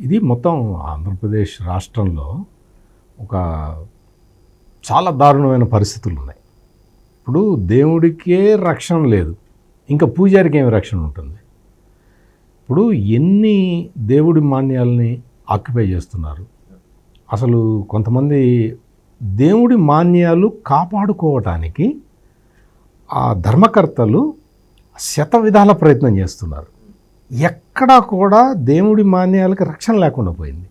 ఇది మొత్తం ఆంధ్రప్రదేశ్ రాష్ట్రంలో ఒక చాలా దారుణమైన పరిస్థితులు ఉన్నాయి. ఇప్పుడు దేవుడికే రక్షణ లేదు. ఇంకా పూజారికి ఏమి రక్షణ ఉంటుంది? ఇప్పుడు ఎన్ని దేవుడి మాన్యాలని ఆక్యుపై చేస్తున్నారు? అసలు కొంతమంది దేవుడి మాన్యాలు కాపాడుకోవటానికి ఆ ధర్మకర్తలు శత విధాల ప్రయత్నం చేస్తున్నారు. ఎక్కడా కూడా దేవుడి మాన్యాలకి రక్షణ లేకుండా పోయింది.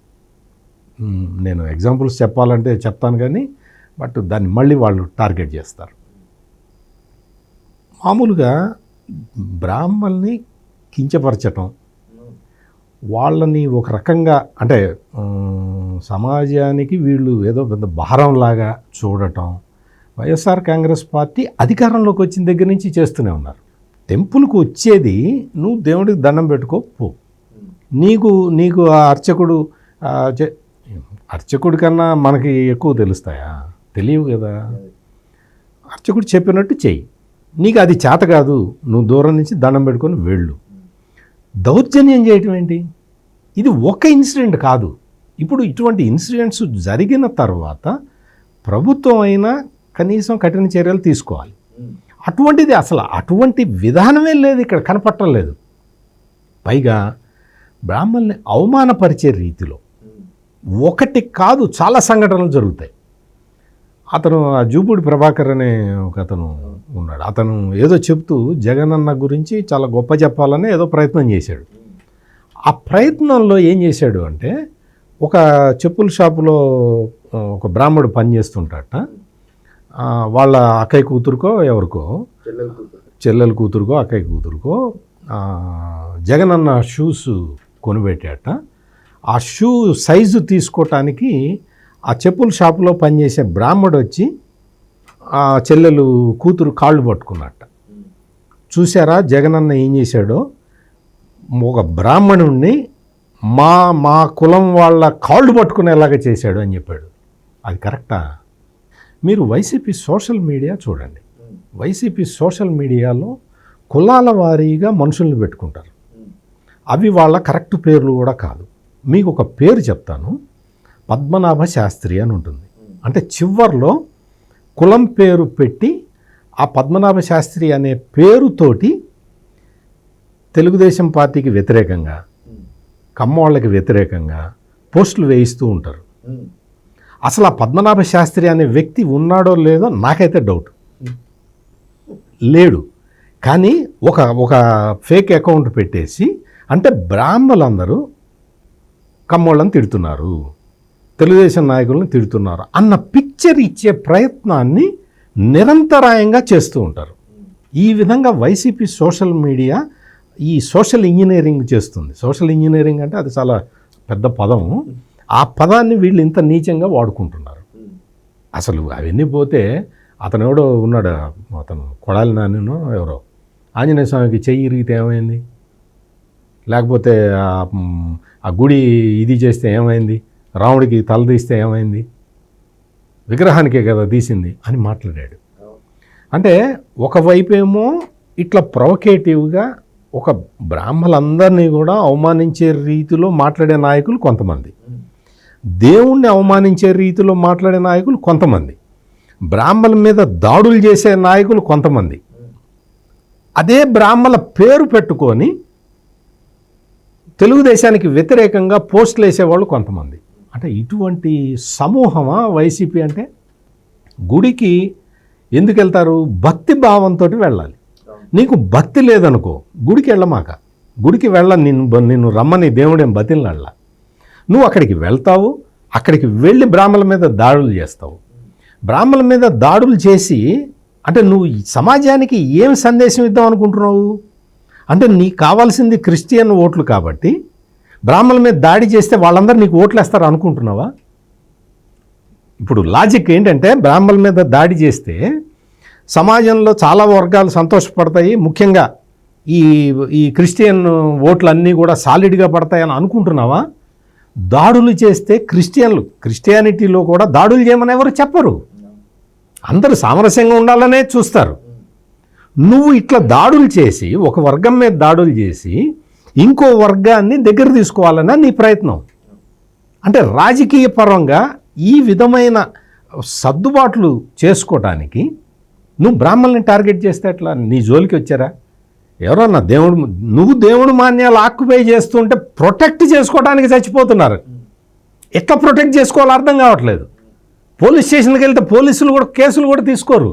నేను ఎగ్జాంపుల్స్ చెప్పాలంటే చెప్తాను కానీ బట్ దాన్ని మళ్ళీ వాళ్ళు టార్గెట్ చేస్తారు. మామూలుగా బ్రాహ్మల్ని కించపరచటం వాళ్ళని ఒక రకంగా అంటే సమాజానికి వీళ్ళు ఏదో పెద్ద భారంలాగా చూడటం వైఎస్ఆర్ కాంగ్రెస్ పార్టీ అధికారంలోకి వచ్చిన దగ్గర నుంచి చేస్తూనే ఉన్నారు. టెంపుల్కి వచ్చేది నువ్వు దేవుడికి దండం పెట్టుకో పో. నీకు నీకు ఆ అర్చకుడు చే- అర్చకుడి కన్నా మనకి ఎక్కువ తెలుస్తాయా? తెలియవు కదా. అర్చకుడు చెప్పినట్టు చెయ్యి. నీకు అది చేత కాదు నువ్వు దూరం నుంచి దండం పెట్టుకొని వెళ్ళు. దౌర్జన్యం చేయటం ఏంటి? ఇది ఒక ఇన్సిడెంట్ కాదు. ఇప్పుడు ఇటువంటి ఇన్సిడెంట్స్ జరిగిన తర్వాత ప్రభుత్వం అయినా కనీసం కఠిన చర్యలు తీసుకోవాలి. అటువంటిది అసలు అటువంటి విధానమే లేదు ఇక్కడ కనపట్టలేదు పైగా బ్రాహ్మణ్ని అవమానపరిచే రీతిలో ఒకటి కాదు చాలా సంఘటనలు జరుగుతాయి. అతను ఆ జూపూడి ప్రభాకర్ అనే ఒక అతను ఉన్నాడు. అతను ఏదో చెప్తూ జగనన్న గురించి చాలా గొప్ప చెప్పాలని ఏదో ప్రయత్నం చేశాడు. ఆ ప్రయత్నంలో ఏం చేశాడు అంటే ఒక చెప్పుల షాపులో ఒక బ్రాహ్మడు పని చేస్తుంటాట వాళ్ళ అక్కయ్య కూతురుకో ఎవరికో? చెల్లెల కూతురుకో అక్కయ్య కూతురుకో ఆ, జగనన్న షూస్ కొనిపెట్టాట ఆ షూ సైజు తీసుకోవటానికి ఆ చెప్పుల షాపులో పనిచేసే బ్రాహ్మడు వచ్చి ఆ చెల్లెలు కూతురు కాళ్ళు పట్టుకున్నట్ట. చూసారా జగనన్న ఏం చేశాడో? ఒక బ్రాహ్మణుణ్ణి మా మా కులం వాళ్ళ కాళ్ళు పట్టుకునేలాగా చేశాడు అని చెప్పాడు. అది కరెక్టా? మీరు వైసీపీ సోషల్ మీడియా చూడండి. వైసీపీ సోషల్ మీడియాలో కులాల వారీగా మనుషుల్ని పెట్టుకుంటారు. అవి వాళ్ళ కరెక్ట్ పేర్లు కూడా కాదు. మీకు ఒక పేరు చెప్తాను. పద్మనాభ శాస్త్రి అని ఉంటుంది. అంటే చివర్లో కులం పేరు పెట్టి ఆ పద్మనాభ శాస్త్రి అనే పేరుతోటి తెలుగుదేశం పార్టీకి వ్యతిరేకంగా కమ్మవాళ్ళకి వ్యతిరేకంగా పోస్టులు వేయిస్తూ ఉంటారు. అసలు ఆ పద్మనాభ శాస్త్రి అనే వ్యక్తి ఉన్నాడో లేదో నాకైతే డౌట్ లేడు. కానీ ఒక ఒక ఫేక్ అకౌంట్ పెట్టేసి అంటే బ్రాహ్మలందరూ కమ్మోళ్ళని తిడుతున్నారు. తెలుగుదేశం నాయకులను తిడుతున్నారు. అన్న పిక్చర్ ఇచ్చే ప్రయత్నాన్ని నిరంతరాయంగా చేస్తూ ఉంటారు. ఈ విధంగా వైసీపీ సోషల్ మీడియా ఈ సోషల్ ఇంజనీరింగ్ చేస్తుంది. సోషల్ ఇంజనీరింగ్ అంటే అది చాలా పెద్ద పదం. ఆ పదాన్ని వీళ్ళు ఇంత నీచంగా వాడుకుంటున్నారు. అసలు అవన్నీ పోతే అతను ఎవడో ఉన్నాడు? అతను కొడాలి నాన్నను ఎవరో? ఆంజనేయ స్వామికి చెయ్యి ఇరిగితే ఏమైంది? లేకపోతే ఆ, గుడి ఇది చేస్తే ఏమైంది? రాముడికి తల తీస్తే ఏమైంది? విగ్రహానికే కదా తీసింది అని మాట్లాడాడు. అంటే ఒకవైపేమో ఇట్లా ప్రొవకేటివ్గా ఒక బ్రాహ్మలందరినీ కూడా అవమానించే రీతిలో మాట్లాడే నాయకులు కొంతమంది. దేవుణ్ణి అవమానించే రీతిలో మాట్లాడే నాయకులు కొంతమంది. బ్రాహ్మల మీద దాడులు చేసే నాయకులు కొంతమంది. అదే బ్రాహ్మల పేరు పెట్టుకొని తెలుగుదేశానికి వ్యతిరేకంగా పోస్టులు వేసేవాళ్ళు కొంతమంది. అంటే ఇటువంటి సమూహమా వైసీపీ అంటే? గుడికి ఎందుకు వెళ్తారు? భక్తి భావంతో వెళ్ళాలి. నీకు భక్తి లేదనుకో గుడికి వెళ్ళమాక. గుడికి వెళ్ళ నిన్ను నిన్ను రమ్మని దేవుడేం బతిలాడలా నువ్వు అక్కడికి వెళ్తావు అక్కడికి వెళ్ళి బ్రాహ్మణుల మీద దాడులు చేస్తావు. బ్రాహ్మణుల మీద దాడులు చేసి అంటే నువ్వు ఈ సమాజానికి ఏం సందేశం ఇద్దాం అనుకుంటున్నావు? అంటే నీకు కావాల్సింది క్రిస్టియన్ ఓట్లు కాబట్టి బ్రాహ్మణుల మీద దాడి చేస్తే వాళ్ళందరూ నీకు ఓట్లు వేస్తారు అనుకుంటున్నావా? ఇప్పుడు లాజిక్ ఏంటంటే బ్రాహ్మణుల మీద దాడి చేస్తే సమాజంలో చాలా వర్గాలు సంతోషపడతాయి. ముఖ్యంగా ఈ ఈ క్రిస్టియన్ ఓట్లు అన్నీ కూడా సాలిడ్గా పడతాయని అనుకుంటున్నావా? దాడులు చేస్తే క్రిస్టియన్లు క్రిస్టియానిటీలో కూడా దాడులు చేయమని ఎవరు చెప్పరు. అందరూ సామరస్యంగా ఉండాలనే చూస్తారు. నువ్వు ఇట్లా దాడులు చేసి ఒక వర్గం మీద దాడులు చేసి ఇంకో వర్గాన్ని దగ్గర తీసుకోవాలన్న నీ ప్రయత్నం. అంటే రాజకీయ పరంగా ఈ విధమైన సర్దుబాట్లు చేసుకోవటానికి నువ్వు బ్రాహ్మణ్ని టార్గెట్ చేస్తే ఎట్లా? నీ జోలికి వచ్చారా? ఎవరన్నా దేవుడు నువ్వు దేవుడు మాన్యాలు ఆక్యుపై చేస్తుంటే ప్రొటెక్ట్ చేసుకోవడానికి చచ్చిపోతున్నారు. ఎట్లా ప్రొటెక్ట్ చేసుకోవాలో అర్థం కావట్లేదు. పోలీస్ స్టేషన్కి వెళ్తే పోలీసులు కూడా కేసులు కూడా తీసుకోరు.